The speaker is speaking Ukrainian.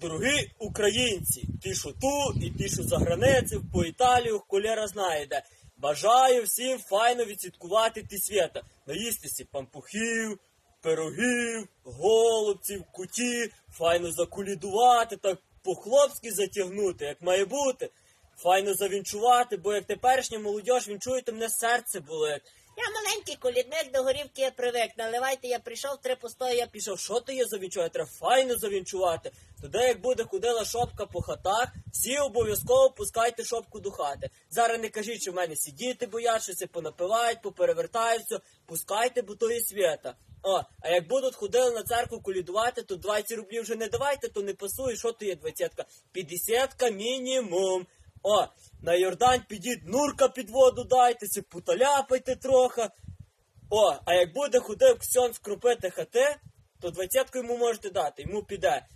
Дорогі українці, ті, що тут, і ті, що за границею, по Італію, холєра знає де. Бажаю всім файно відсвяткувати ті свята. Наїстися пампухів, пирогів, голубців, куті, файно закулідувати, так по-хлопськи затягнути, як має бути. Файно завінчувати, бо як теперішня молодь, вінчуєте, мене серце болить. Я маленький колідник до горівки я привик. Наливайте, я прийшов, три пустої, я пішов. Що ти є завінчувати? Треба файно завінчувати. Тоді, як буде ходила шопка по хатах, всі обов'язково пускайте шопку до хати. Зараз не кажіть, що в мене сидіти це понапивають, поперевертаються. Пускайте, бо то є свята. О, а як будуть ходили на церкву колідувати, то 20 рублів вже не давайте, то не пасує. Що то є 20-ка? 50-ка мінімум. О, на Йордань підіть, нурка під воду дайтеся, поталяпайте трохи. О, а як буде ходив ксьон скрупити хати, то двадцятку йому можете дати, йому піде.